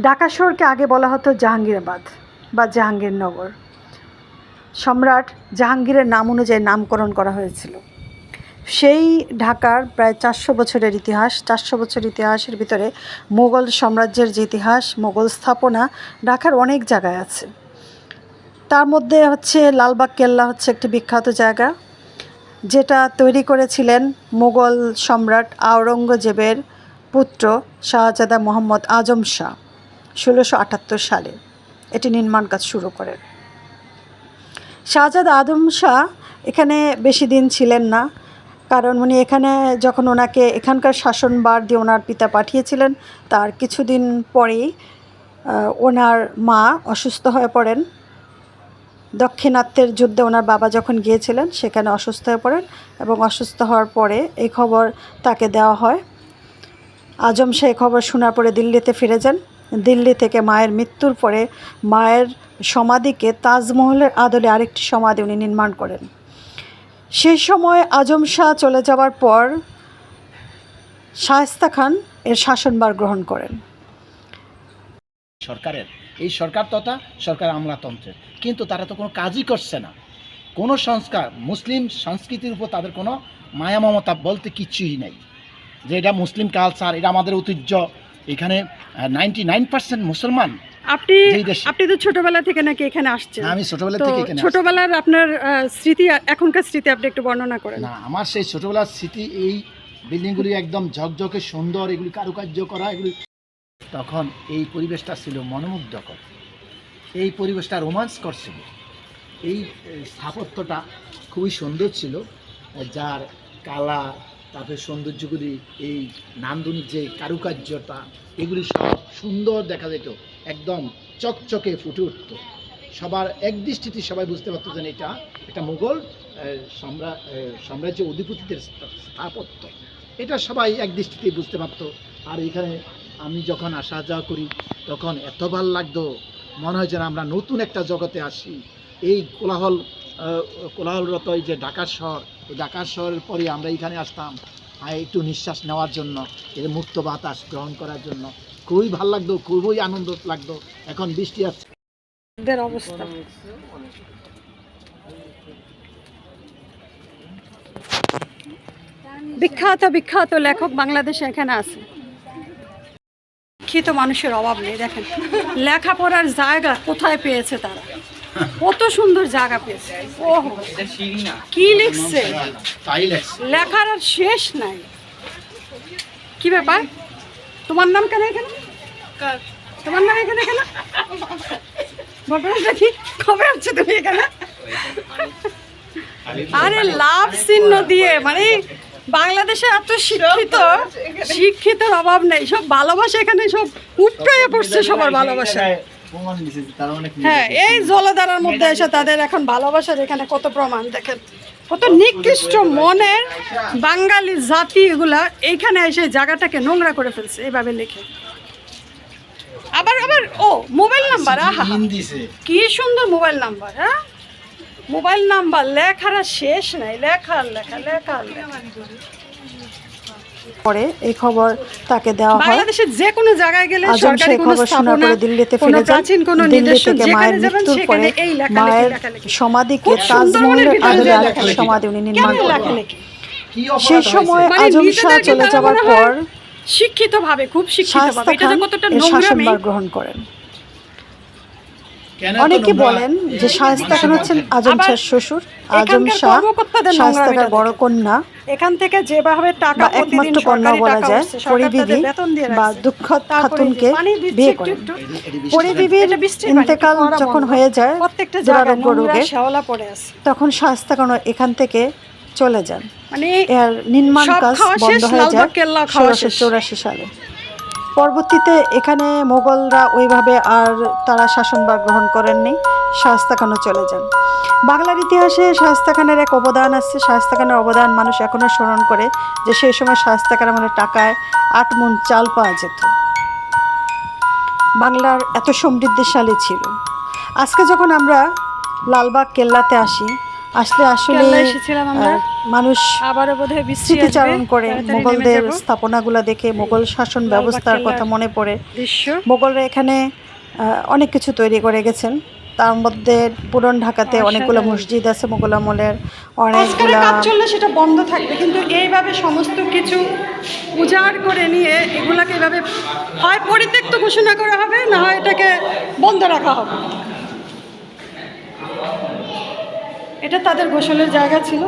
ঢাকা শহরকে আগে বলা হতো জাহাঙ্গীরাবাদ বা জাহাঙ্গীরনগর। সম্রাট জাহাঙ্গীরের নাম অনুযায়ী নামকরণ করা হয়েছিল। সেই ঢাকার প্রায় চারশো বছরের ইতিহাস, চারশো বছর ইতিহাসের ভিতরে মোগল সাম্রাজ্যের যে ইতিহাস, মোগল স্থাপনা ঢাকার অনেক জায়গায় আছে। তার মধ্যে হচ্ছে লালবাগ কেল্লা হচ্ছে একটি বিখ্যাত জায়গা, যেটা তৈরি করেছিলেন মোগল সম্রাট আওরঙ্গজেবের পুত্র শাহজাদা মোহাম্মদ আজম শাহ। ষোলোশো আটাত্তর সালে এটি নির্মাণ কাজ শুরু করেন। শাহজাদ আদম শাহ এখানে বেশি দিন ছিলেন না, কারণ উনি এখানে যখন ওনাকে এখানকার শাসনবার দিয়ে ওনার পিতা পাঠিয়েছিলেন, তার কিছুদিন পরেই ওনার মা অসুস্থ হয়ে পড়েন। দক্ষিণাত্যের যুদ্ধে ওনার বাবা যখন গিয়েছিলেন, সেখানে অসুস্থ হয়ে পড়েন এবং অসুস্থ হওয়ার পরে এই খবর তাকে দেওয়া হয়। আজম সেই খবর শোনার পরে দিল্লিতে ফিরে যান। দিল্লি থেকে মায়ের মৃত্যুর পরে মায়ের সমাধিকে তাজমহলের আদলে আরেকটি সমাধি উনি নির্মাণ করেন। সেই সময় আজম শাহ চলে যাওয়ার পর শায়েস্তা খান এর শাসনভার গ্রহণ করেন। সরকারের, এই সরকার তথা সরকার আমলাতন্ত্রের। কিন্তু তারা তো কোনো কাজই করছে না। কোনো সংস্কার, মুসলিম সংস্কৃতির উপর তাদের কোনো মায়া মমতা বলতে কিচ্ছুই নেই। যে এটা মুসলিম কালচার এটা আমাদের ঐতিহ্য এখানে নাইনটি নাইন পার্সেন্ট মুসলমান আপনি আপনি তো ছোটবেলা থেকে নাকি এখানে আসছেন? আমি ছোটবেলা থেকে এখানে ছোটবেলার আপনার স্মৃতি এখনকার স্মৃতি আপনি একটু বর্ণনা করেন। না আমার সেই ছোটবেলার স্মৃতি এই বিল্ডিংগুলি একদম ঝকঝকে সুন্দর এগুলি কারুকার্য করা এগুলি তখন এই পরিবেশটা ছিল মনোমুগ্ধকর। এই পরিবেশটা রোমান্স করছিল। এই স্থাপত্যটা খুবই সুন্দর ছিল যার কালা তারপরে সৌন্দর্যগুলি, এই নান্দনিক যে কারুকার্যটা, এগুলি সব সুন্দর দেখা যেত, একদম চকচকে ফুটে উঠত। সবার এক দৃষ্টিতে সবাই বুঝতে পারতো যে এটা একটা মুঘল সম্রা সাম্রাজ্য অধিপতিদের স্থাপত্য। এটা সবাই এক দৃষ্টিতেই বুঝতে পারতো। আর এখানে আমি যখন আসা যাওয়া করি, তখন এত ভালো লাগতো, মনে হয় যেন আমরা নতুন একটা জগতে আসি। এই কোলাহল কোলাহলরত এই যে ঢাকা শহর এই ঢাকা শহরের পরে আমরা এখানে আসতাম। আর একটু নিঃশ্বাস নেওয়ার জন্য, এর মুক্ত বাতাস গ্রহণ করার জন্য। খুবই ভালো লাগতো, খুবই আনন্দ লাগতো। এখন বৃষ্টি আসছে। বিখ্যাত বিখ্যাত লেখক বাংলাদেশে এখানে আছে। শিক্ষিত মানুষের অভাব নেই, দেখেন। লেখাপড়ার জায়গা কোথায় পেয়েছে তারা? কত সুন্দর জায়গা পেয়েছে। ওহো কি লিখছে? লেখার আর শেষ নাই। কি ব্যাপার? তোমার নাম কেন এখানে? তোমার নাম এখানে কেন? ঘটনাটা কি কবে হচ্ছে তুমি এখানে? আরে লাভ চিহ্ন দিয়ে মানে বাংলাদেশে এত শিক্ষিত শিক্ষিতর অভাব নেই। সব ভালোবাসা এখানে সব উঠে পড়ছে সবার ভালোবাসা। হ্যাঁ এই জলধারার মধ্যে এসে তাদের এখন ভালোবাসার এখানে কত প্রমাণ দেখেন। কত নিকৃষ্ট মনের বাঙালি জাতি এগুলা এইখানে এসে জায়গাটাকে নোংরা করে ফেলছে এইভাবে লিখে। আবার আবার ও মোবাইল নাম্বার আহা হিন্দিছে কি সুন্দর মোবাইল নাম্বার হ্যাঁ? মোবাইল নাম্বার লেখার শেষ নাই লেখা আর লেখা লেখা আর লেখা পরে এই খবর তাকে দেওয়া হয়। বাংলাদেশের যে কোনো জায়গায় গেলে সরকারি কোনো স্থাপনা দিল্লিতে ফিরে যান। প্রাচীন কোনো নির্দেশ নিদর্শন থেকে মায়ের মৃত্যুর পরে সেখানে এই লেখালেখি মায়ের সমাধিকে তাজমহলের আদলে আরেকটি সমাধি উনি নির্মাণ করেন। সেই সময় মানে আজম শাহ চলে যাওয়ার পর শিক্ষিতভাবে খুব শিক্ষিত শায়েস্তা ভাবে এটা কতটা নোংরামি গ্রহণ করেন। অনেকে বলেন যে শায়েস্তা খান হচ্ছেন আজম শাহ শ্বশুর। আজম শাহ শায়েস্তা নোংরামিটা বড় কন্যা। এখান থেকে যেভাবে টাকা বা একমাত্র কন্যা বলা যায় পরিবিবি বা তারপরে খাতুনকে বিয়ে করেন বৃষ্টি পরিবিবির ইন্তেকাল যখন হয়ে যায় প্রত্যেকটা জায়গায় দুরারোগ্য রোগে শ্যাওলা পড়ে আছে। তখন শায়েস্তা খান এখান থেকে চলে যান। মানে এর নির্মাণ কাজ বন্ধ হয়ে যায় ষোলোশো। চৌরাশি সালে। পরবর্তীতে এখানে মোগলরা ওইভাবে আর তারা শাসনভার গ্রহণ করেননি, শায়েস্তা খানও চলে যান। বাংলার ইতিহাসে শায়েস্তা খানের এক অবদান আছে। শায়েস্তা খানের অবদান মানুষ এখনও স্মরণ করে যে সেই সময় শায়েস্তা খান আমাদের টাকায় আট মন চাল পাওয়া যেত। বাংলার এত সমৃদ্ধিশালী ছিল। আজকে যখন আমরা লালবাগ কেল্লাতে আসি আসলে আসলে এসেছিলাম মানুষ আবারও বোধহয় বৃষ্টি স্মৃতিচারণ করে মোগলদের। স্থাপনাগুলো দেখে মোগল শাসন ব্যবস্থার কথা মনে পড়ে। মোগলরা এখানে অনেক কিছু তৈরি করে গেছেন। তার মধ্যে পুরন ঢাকাতে অনেকগুলো মসজিদ আছে মোগল আমলের অনেকগুলা। চললে সেটা বন্ধ থাকবে কিন্তু এইভাবে সমস্ত কিছু উজাড় করে নিয়ে এগুলাকে এভাবে হয় পরিত্যক্ত ঘোষণা করা হবে না হয় এটাকে বন্ধ রাখা হবে? এটা তাদের গোসলের জায়গা ছিল।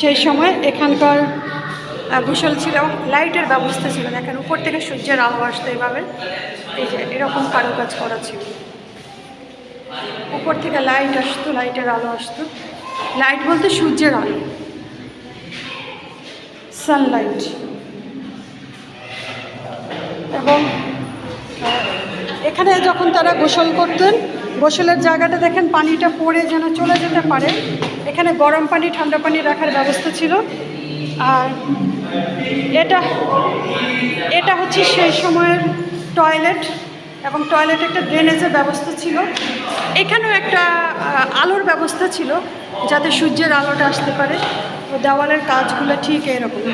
সেই সময় এখানকার গোসল ছিল লাইটের ব্যবস্থা ছিল। দেখেন, উপর থেকে সূর্যের আলো আসতো এইভাবে এই যে, এরকম কারুকাজ করা ছিল। উপর থেকে লাইট আসতো, লাইটের আলো আসতো। লাইট বলতে সূর্যের আলো। সানলাইট। এবং এখানে যখন তারা গোসল করতেন গোসলের জায়গাটা দেখেন, পানিটা পড়ে যেন চলে যেতে পারে। এখানে গরম পানি, ঠান্ডা পানি রাখার ব্যবস্থা ছিল। আর এটা এটা হচ্ছে সেই সময়ের টয়লেট এবং টয়লেটে একটা ড্রেনেজের ব্যবস্থা ছিল। এখানেও একটা আলোর ব্যবস্থা ছিল যাতে সূর্যের আলোটা আসতে পারে। দেওয়ালের কাজগুলো ঠিক এরকম।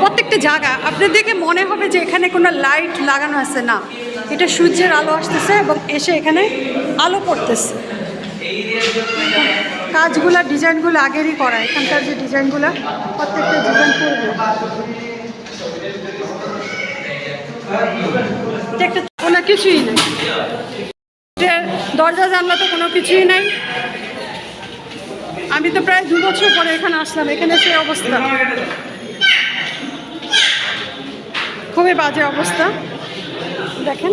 প্রত্যেকটা জায়গা আপনার দেখে মনে হবে যে এখানে কোনো লাইট লাগানো আছে না। এটা সূর্যের আলো আসতেছে এবং এসে এখানে আলো পড়তেছে। কাজগুলো, ডিজাইনগুলো আগেরই করা। এখানকার যে ডিজাইনগুলো, প্রত্যেকটা ডিজাইন করবে। কোনো কিছুই নেই। দরজা, জানলা তো কোনো কিছুই নাই। আমি তো প্রায় দু বছর পরে এখানে আসলাম। এখানে সেই অবস্থা। খুবই বাজে অবস্থা। দেখেন।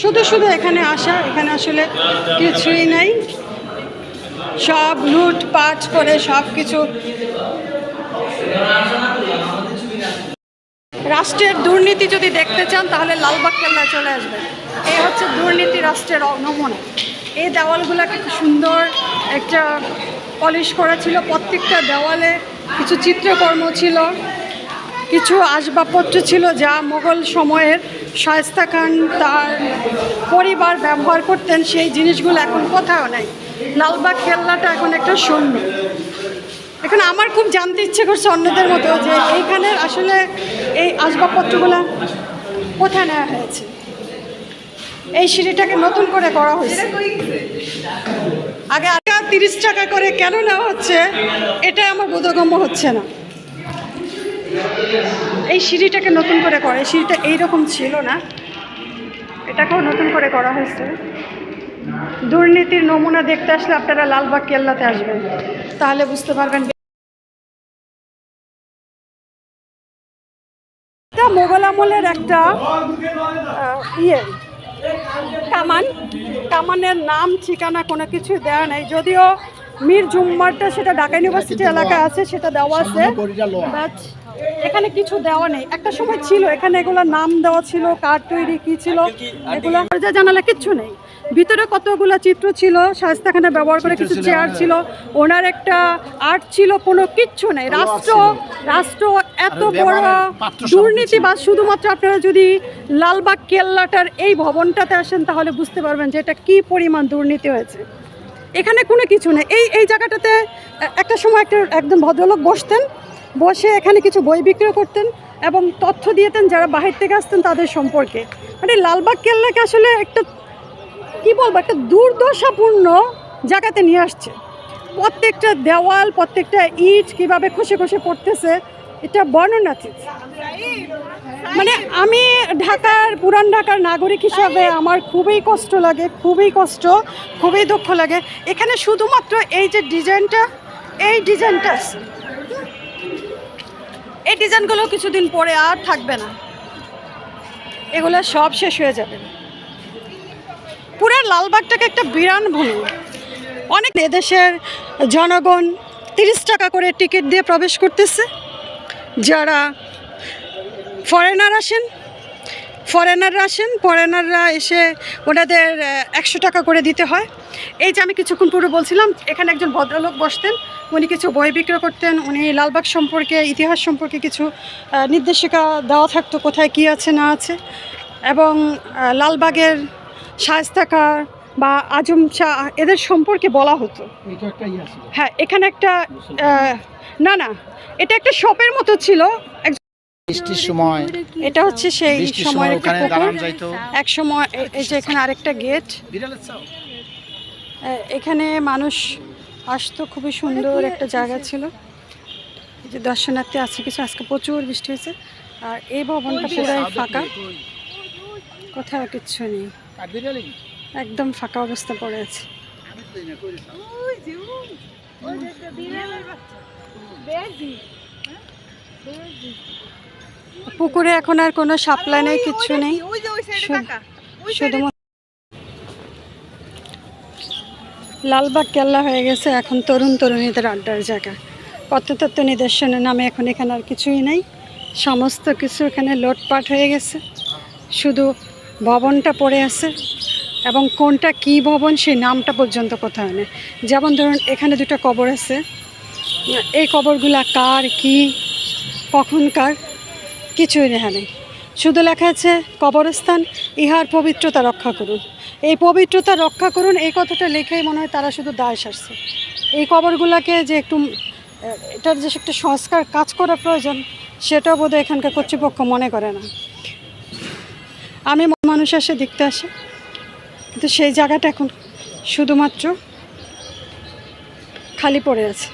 শুধু শুধু এখানে আসা, এখানে আসলে কিছুই নাই। সব লুটপাট করে সব কিছু রাষ্ট্রের দুর্নীতি যদি দেখতে চান, তাহলে লালবাগ কেল্লায় চলে আসবেন। এই হচ্ছে দুর্নীতি রাষ্ট্রের নমুনা এই দেওয়ালগুলোকে সুন্দর একটা পলিশ করা ছিল, প্রত্যেকটা দেওয়ালে কিছু চিত্রকর্ম ছিল, কিছু আসবাবপত্র ছিল যা মোগল সময়ের শায়স্তা খান তার পরিবার ব্যবহার করতেন, সেই জিনিসগুলো এখন কোথাও নেই। লালবাগ কেল্লাটা এখন একটা শূন্য। এখন আমার খুব জানতে ইচ্ছে করছে অন্যদের মতো যে এইখানের আসলে এই আসবাবপত্রগুলো কোথায় নেওয়া হয়েছে? এই সিঁড়িটাকে নতুন করে করা হয়েছে। আগে তিরিশ টাকা করে কেন নেওয়া হচ্ছে এটা আমার বোধগম্য হচ্ছে না। এই সিঁড়িটাকে নতুন করে করে সিঁড়িটা এইরকম ছিল না। এটাকেও নতুন করে করা হয়েছে। দুর্নীতির নমুনা দেখতে আসলে আপনারা লালবাগ কেল্লাতে আসবেন। তাহলে বুঝতে পারবেন মোগল আমলের একটা ইয়ে। কামান। কামানের নাম ঠিকানা কোনো কিছু দেওয়া নেই। যদিও মীর জুম্মারটা সেটা ঢাকা ইউনিভার্সিটি এলাকা আছে সেটা দেওয়া আছে। এখানে কিছু দেওয়া নেই। একটা সময় ছিল এখানে এগুলো নাম দেওয়া ছিল কার তৈরি কি ছিল এগুলো দরজা জানালা কিচ্ছু নেই। ভিতরে কতগুলো চিত্র ছিল শায়স্তাখানে ব্যবহার করে কিছু চেয়ার ছিল ওনার একটা আর্ট ছিল কোনো কিচ্ছু নেই। রাষ্ট্র রাষ্ট্র এত বড় সামগ্রী দুর্নীতিবাজ শুধুমাত্র আপনারা যদি লালবাগ কেল্লাটার এই ভবনটাতে আসেন তাহলে বুঝতে পারবেন যে এটা কী পরিমাণ দুর্নীতি হয়েছে। এখানে কোনো কিছু নেই। এই এই জায়গাটাতে একটা সময় একটা একদম ভদ্রলোক বসতেন বসে এখানে কিছু বই বিক্রয় করতেন এবং তথ্য দিয়েতেন যারা বাহির থেকে আসতেন তাদের সম্পর্কে। মানে লালবাগ কেল্লাকে আসলে একটা, কি বলব, একটা দুর্দশাপূর্ণ জায়গাতে নিয়ে আসছে। প্রত্যেকটা দেওয়াল, প্রত্যেকটা ইট কীভাবে খসে খসে পড়তেছে, এটা বর্ণনাতীত। মানে আমি ঢাকার, পুরান ঢাকার নাগরিক হিসাবে আমার খুবই কষ্ট লাগে, খুবই কষ্ট, খুবই দুঃখ লাগে। এখানে শুধুমাত্র এই যে ডিজাইনটা, এই ডিজাইনটা এই ডিজাইনগুলো কিছুদিন পরে আর থাকবে না। এগুলো সব শেষ হয়ে যাবে। পুরো লালবাগটাকে একটা বিরান ভূমি অনেক এদেশের জনগণ তিরিশ টাকা করে টিকিট দিয়ে প্রবেশ করতেছে। যারা ফরেনার আসেন, ফরেনাররা আসেন, ফরেনাররা এসে ওনাদের একশো টাকা করে দিতে হয়। এই যে আমি কিছুক্ষণ পূর্বে বলছিলাম এখানে একজন ভদ্রলোক বসতেন। উনি কিছু বই বিক্রয় করতেন উনি লালবাগ সম্পর্কে ইতিহাস সম্পর্কে কিছু নির্দেশিকা দেওয়া থাকতো কোথায় কি আছে না আছে। এবং লালবাগের শায়স্তাকার বা আজম শাহ এদের সম্পর্কে বলা হতো। হ্যাঁ এখানে একটা না না এটা একটা শপের মতো ছিল। বৃষ্টির সময় এটা হচ্ছে সেই সময়ের সময় একটা পুকুর। এক সময় এই যে এখানে আরেকটা গেট। বিড়ালের চাও? এখানে মানুষ আসতো খুবই সুন্দর একটা জায়গা ছিল। যে দর্শনার্থী আছে কিছু আজকে প্রচুর বৃষ্টি হয়েছে। আর এই ভবনটা পুরাই ফাঁকা। কোথাও কিচ্ছু নেই। একদম ফাঁকা অবস্থা পড়ে আছে। পুকুরে এখন আর কোনো সাপ্লাই নেই কিচ্ছু নেই। শুধু- শুধুমাত্র লালবাগ কেল্লা হয়ে গেছে, এখন তরুণ তরুণীদের আড্ডার জায়গা। পত্রতত্ত্ব নিদর্শনের নামে এখন এখানে আর কিছুই নেই। সমস্ত কিছু এখানে লোটপাট হয়ে গেছে। শুধু ভবনটা পড়ে আছে এবং কোনটা কি ভবন সেই নামটা পর্যন্ত কোথাও নেই। যেমন ধরুন, এখানে দুটো কবর আছে। এই কবরগুলা কার, কি কখনকার কিছুই লেখা নেই। শুধু লেখা আছে, কবরস্থান, ইহার পবিত্রতা রক্ষা করুন। এই পবিত্রতা রক্ষা করুন, এই কথাটা লেখেই মনে হয় তারা শুধু দায় সারছে এই কবরগুলোকে যে একটু এটার যে একটা সংস্কার কাজ করা প্রয়োজন, সেটাও বোধহয় এখানকার কর্তৃপক্ষ মনে করে না। আমি মানুষ আসে দেখতে আসে, কিন্তু সেই জায়গাটা এখন শুধুমাত্র খালি পড়ে আছে।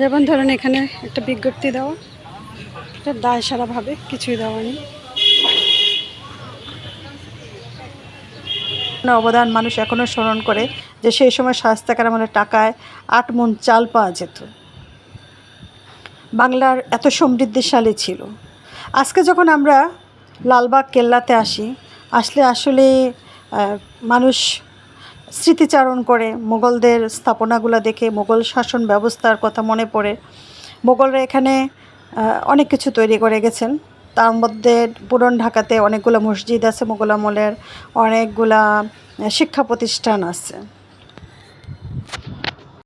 যেমন ধরুন এখানে একটা বিজ্ঞপ্তি দেওয়া, এটা দায় সারাভাবে কিছুই দেওয়া নেই। অবদান মানুষ এখনও স্মরণ করে যে সেই সময় শাস্তাকার আমলের টাকায় আট মন চাল পাওয়া যেত। বাংলার এত সমৃদ্ধিশালী ছিল। আজকে যখন আমরা লালবাগ কেল্লাতে আসি, আসলে আসলে মানুষ স্মৃতিচারণ করে, মোগলদের স্থাপনাগুলো দেখে, মোগল শাসন ব্যবস্থার কথা মনে পড়ে, মোগলরা এখানে অনেক কিছু তৈরি করে গেছেন। তার মধ্যে পুরন ঢাকাতে অনেকগুলো মসজিদ আছে মোগল আমলের অনেকগুলা শিক্ষা প্রতিষ্ঠান আছে।